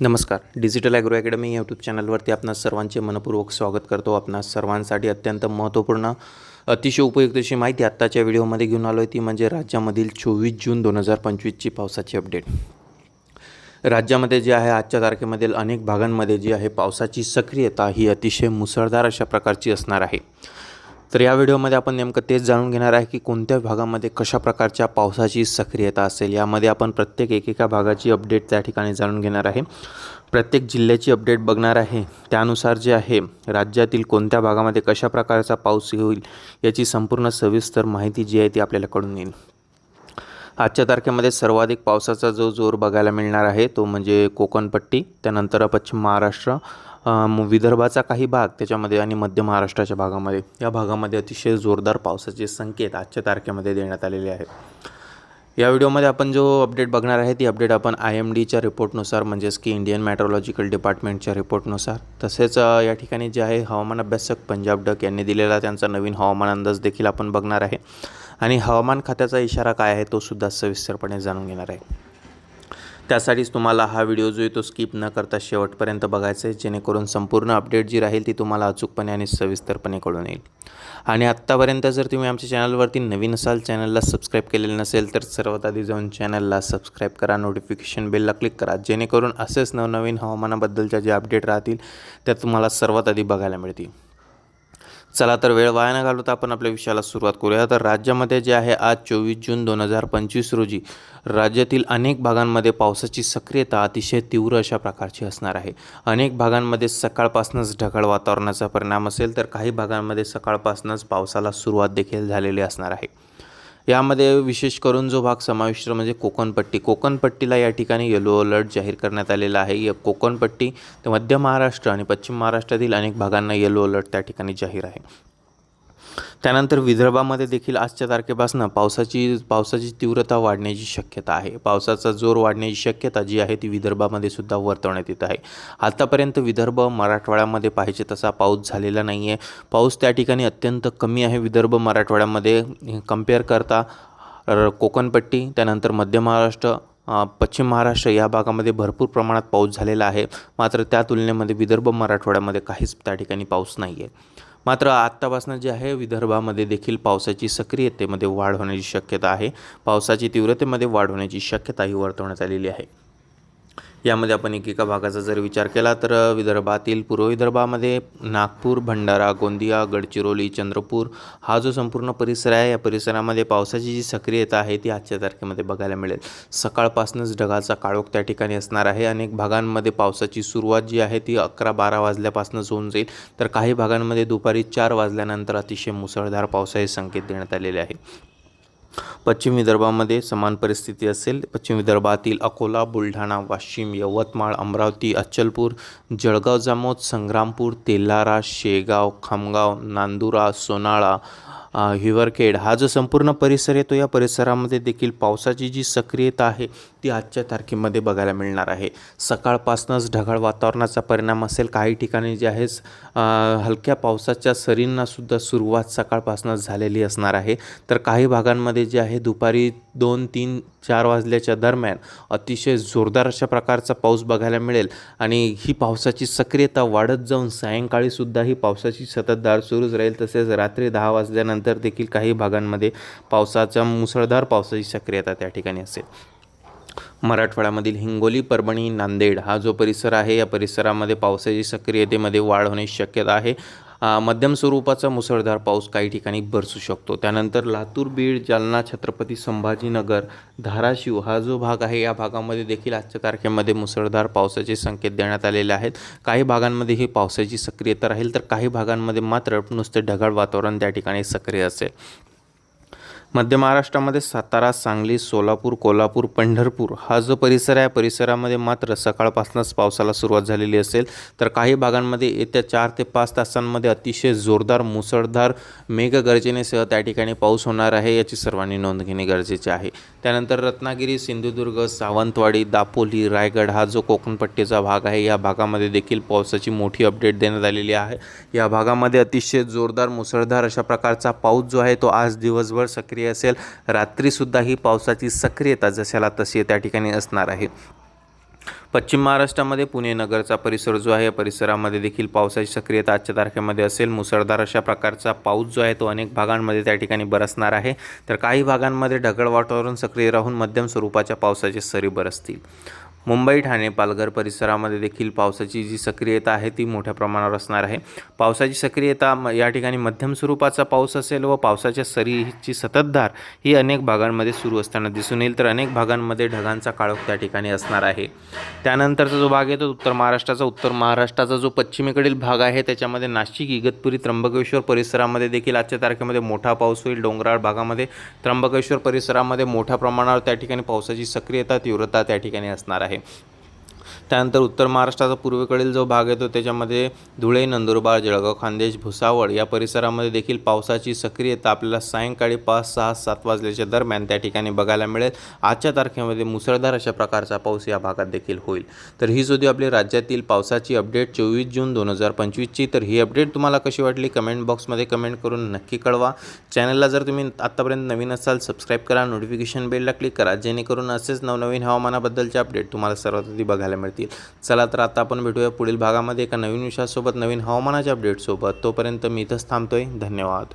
नमस्कार. Digital agro academy YouTube चॅनलवरती आपण सर्वांचे मनपूर्वक स्वागत करतो. आपणास सर्वांसाठी अत्यंत महत्त्वपूर्ण अतिशय उपयुक्त अशी माहिती आत्ताच्या व्हिडिओमध्ये घेऊन आलो आहे ती म्हणजे राज्यामधील चोवीस जून दोन हजार पंचवीसची पावसाची अपडेट राज्यामध्ये जे आहे आजच्या तारखेमधील अनेक भागांमध्ये जी आहे पावसाची सक्रियता ही अतिशय मुसळधार अशा प्रकारची असणार आहे. तर या व्हिडिओमध्ये आपण नेमकं तेच जाणून घेणार आहे की कोणत्या भागामध्ये कशा प्रकारच्या पावसाची सक्रियता असेल यामध्ये आपण प्रत्येक एकेका भागाची अपडेट त्या ठिकाणी जाणून घेणार आहे. प्रत्येक जिल्ह्याची अपडेट बघणार आहे. त्यानुसार जे आहे राज्यातील कोणत्या भागामध्ये कशा प्रकारचा पाऊस होईल याची संपूर्ण सविस्तर माहिती जी आहे ती आपल्याला कळून येईल. आजच्या तारखेमध्ये सर्वाधिक पावसाचा जो जोर बघायला मिळणार आहे तो म्हणजे कोकणपट्टी त्यानंतर पश्चिम महाराष्ट्र विदर्भाचा काही भाग त्याच्यामध्ये आणि मध्य महाराष्ट्राच्या भागामध्ये. या भागामध्ये अतिशय जोरदार पावसाचे संकेत आजच्या तारखेमध्ये देण्यात आलेले आहेत. या व्हिडिओमध्ये आपण जो अपडेट बघणार आहे ती अपडेट आपण आय एम डीच्या रिपोर्टनुसार म्हणजेच की इंडियन मॅट्रोलॉजिकल डिपार्टमेंटच्या रिपोर्टनुसार. तसेच या ठिकाणी जे आहे हवामान अभ्यासक पंजाब डक यांनी दिलेला त्यांचा नवीन हवामान अंदाज देखील आपण बघणार आहे. आणि हवामान खात्याचा इशारा काय आहे तो सुद्धा सविस्तरपणे जाणून घेणार आहे. त्यासाठीच तुम्हाला हा व्हिडिओ जो आहे तो स्किप न करता शेवटपर्यंत बघायचा आहे जेणेकरून संपूर्ण अपडेट जी राहील ती तुम्हाला अचूकपणे आणि सविस्तरपणे कळून येईल. आणि आत्तापर्यंत जर तुम्ही आमच्या चॅनलवरती नवीन असाल चॅनलला सबस्क्राईब केलेलं नसेल तर सर्वात आधी जाऊन चॅनलला सबस्क्राईब करा नोटिफिकेशन बेलला क्लिक करा जेणेकरून असेच नवनवीन हवामानाबद्दलच्या जे अपडेट राहतील त्या तुम्हाला सर्वात आधी बघायला मिळतील. चला तर वेळ वाया न घालवता आपण आपल्या विषयाला सुरुवात करूया. तर राज्यामध्ये जे आहे आज चोवीस जून दोन हजार पंचवीस रोजी राज्यातील अनेक भागांमध्ये पावसाची सक्रियता अतिशय तीव्र अशा प्रकारची असणार आहे. अनेक भागांमध्ये सकाळपासूनच ढगाळ वातावरणाचा परिणाम असेल तर काही भागांमध्ये सकाळपासूनच पावसाला सुरुवात देखील झालेली असणार आहे. यामध्ये विशेष करून जो भाग समाविष्ट म्हणजे कोकणपट्टी. कोकणपट्टीला या ठिकाणी येलो अलर्ट जाहीर करण्यात आलेला आहे. या कोकणपट्टी ते मध्य महाराष्ट्र आणि पश्चिम महाराष्ट्रातील अनेक भागांना येलो अलर्ट त्या ठिकाणी जाहीर आहे. त्यानंतर विदर्भामध्ये देखील आजच्या तारखेपासून पावसाची पावसाची तीव्रता वाढण्याची शक्यता आहे. पावसाचा जोर वाढण्याची शक्यता जी आहे ती विदर्भामध्ये सुद्धा वर्तवण्यात येत आहे. आतापर्यंत विदर्भ मराठवाड्यामध्ये पाहिजे तसा पाऊस झालेला नाही आहे पाऊस त्या ठिकाणी अत्यंत कमी आहे. विदर्भ मराठवाड्यामध्ये कंपेअर करता कोकणपट्टी त्यानंतर मध्य महाराष्ट्र पश्चिम महाराष्ट्र या भागामध्ये भरपूर प्रमाणात पाऊस झालेला आहे. मात्र त्या तुलनेमध्ये विदर्भ मराठवाड्यामध्ये काहीच त्या ठिकाणी पाऊस नाही आहे मात्र आत्तापासून जे आहे विदर्भामध्ये देखील पावसाची सक्रियतेमध्ये वाढ होण्याची शक्यता आहे. पावसाची तीव्रतेमध्ये वाढ होण्याची शक्यता ही वर्तवण्यात आलेली आहे. यामध्ये आपण एकेका भागाचा जर विचार केला तर विदर्भातील पूर्व विदर्भामध्ये नागपूर भंडारा गोंदिया गडचिरोली चंद्रपूर हा जो संपूर्ण परिसर आहे या परिसरामध्ये पावसाची जी सक्रियता आहे ती आजच्या तारखेमध्ये बघायला मिळेल. सकाळपासूनच ढगाचा काळोख त्या ठिकाणी असणार आहे. अनेक भागांमध्ये पावसाची सुरुवात जी आहे ती अकरा बारा वाजल्यापासूनच होऊन जाईल. तर काही भागांमध्ये दुपारी चार वाजल्यानंतर अतिशय मुसळधार पावसाचे संकेत देण्यात आलेले आहे पश्चिम विदर्भामध्ये समान परिस्थिती असेल. पश्चिम विदर्भातील अकोला बुलढाणा वाशिम यवतमाळ अमरावती अचलपूर जळगाव जामोद संग्रामपूर तेलारा शेगाव खामगाव नांदुरा सोनाळा हिवरखेड हा जो संपूर्ण परिसर येतो या परिसरामध्ये देखील पावसाची जी सक्रियता आहे ती आजच्या तारखेमध्ये बघायला मिळणार आहे. सकाळपासूनच ढगाळ वातावरणाचा परिणाम असेल. काही ठिकाणी जे आहे हलक्या पावसाच्या सरींनासुद्धा सुरुवात सकाळपासूनच झालेली असणार आहे. तर काही भागांमध्ये जे आहे दुपारी दोन तीन चार वाजल्याच्या दरम्यान अतिशय जोरदार अशा प्रकारचा पाऊस बघायला मिळेल. आणि ही पावसाची सक्रियता वाढत जाऊन सायंकाळीसुद्धा ही पावसाची सततधार सुरूच राहील. तसेच रात्री दहा वाजल्यानंतर देखील काही भागांमध्ये पावसाच्या मुसळधार पावसाची सक्रियता त्या ठिकाणी असेल. मराठवाड्यामधील हिंगोली परभणी नांदेड हा जो परिसर आहे या परिसरामध्ये पावसाची सक्रियतेमध्ये वाढ होण्याची शक्यता आहे. मध्यम स्वरूपाचा मुसळधार पाऊस काही ठिकाणी बरसू शकतो. त्यानंतर लातूर बीड जालना छत्रपती संभाजीनगर धाराशिव हा जो भाग आहे या भागामध्ये देखील आजच्या तारखेमध्ये मुसळधार पावसाचे संकेत देण्यात आलेले आहेत. काही भागांमध्ये ही पावसाची सक्रियता राहील तर काही भागांमध्ये मात्र नुसते ढगाळ वातावरण त्या ठिकाणी सक्रिय असेल. मध्य महाराष्ट्रामध्ये सातारा सांगली सोलापूर कोल्हापूर पंढरपूर हा जो परिसर आहे परिसरामध्ये मात्र सकाळपासूनच पावसाला सुरुवात झालेली असेल. तर काही भागांमध्ये येत्या चार ते पाच तासांमध्ये अतिशय जोरदार मुसळधार मेघगर्जनेसह त्या ठिकाणी पाऊस होणार आहे याची सर्वांनी नोंद घेणे गरजेचे आहे. त्यानंतर रत्नागिरी सिंधुदुर्ग सावंतवाडी दापोली रायगड हा जो कोकणपट्टीचा भाग आहे या भागामध्ये देखील पावसाची मोठी अपडेट देण्यात आलेली आहे. या भागामध्ये अतिशय जोरदार मुसळधार अशा प्रकारचा पाऊस जो आहे तो आज दिवसभर सक्रिय असेल रात्रीसुद्धा ही पावसाची सक्रियता जशाला तशी त्या ठिकाणी असणार आहे. पश्चिम महाराष्ट्रामध्ये पुणे नगरचा परिसर जो आहे या परिसरामध्ये देखील पावसाची सक्रियता आजच्या तारखेमध्ये असेल. मुसळधार अशा प्रकारचा पाऊस जो आहे तो अनेक भागांमध्ये त्या ठिकाणी बरसणार आहे. तर काही भागांमध्ये ढगळ वातावरण सक्रिय राहून मध्यम स्वरूपाच्या पावसाचे सरी बरसतील. मुंबई ठाणे पालघर परिसरामध्ये देखील पावसाची जी सक्रियता आहे ती मोठ्या प्रमाणावर असणार आहे. पावसाची सक्रियता म- या ठिकाणी मध्यम स्वरूपाचा पाऊस असेल व पावसाच्या सरीची सततधार ही अनेक भागांमध्ये सुरू असताना दिसून येईल. तर अनेक भागांमध्ये ढगांचा काळोख त्या ठिकाणी असणार आहे. त्यानंतरचा जो भाग येतो उत्तर महाराष्ट्राचा. उत्तर महाराष्ट्राचा जो पश्चिमेकडील भाग आहे त्याच्यामध्ये नाशिक इगतपुरी त्र्यंबकेश्वर परिसरामध्ये देखील आजच्या तारखेमध्ये मोठा पाऊस होईल. डोंगराळ भागामध्ये त्र्यंबकेश्वर परिसरामध्ये मोठ्या प्रमाणावर त्या ठिकाणी पावसाची सक्रियता तीव्रता त्या ठिकाणी असणार आहे. Okay त्यानंतर उत्तर महाराष्ट्राचा पूर्वेकडील जो भाग येतो त्याच्यामध्ये धुळे नंदुरबार जळगाव खान्देश भुसावळ या परिसरामध्ये देखील पावसाची सक्रियता आपल्याला सायंकाळी पाच सहा सात वाजल्याच्या दरम्यान त्या ठिकाणी बघायला मिळेल. आजच्या तारखेमध्ये मुसळधार अशा प्रकारचा पाऊस या भागात देखील होईल. तर ही होती आपली राज्यातील पावसाची अपडेट. चोवीस जून दोन हजार पंचवीसची तर ही अपडेट तुम्हाला कशी वाटली? कमेंट बॉक्समध्ये कमेंट करून नक्की कळवा. चॅनलला जर तुम्ही आत्तापर्यंत नवीन असाल सबस्क्राईब करा. नोटिफिकेशन बेलला क्लिक करा. जेणेकरून असेच नवनवीन हवामानाबद्दलचे अपडेट तुम्हाला सर्वात आधी बघायला मिळतील. चला तर आता आपण भेटूया पुढील भागामध्ये एका नवीन विषयासोबत नवीन हवामानाच्या अपडेटसोबत तोपर्यंत मी इथंच थांबतोय. धन्यवाद.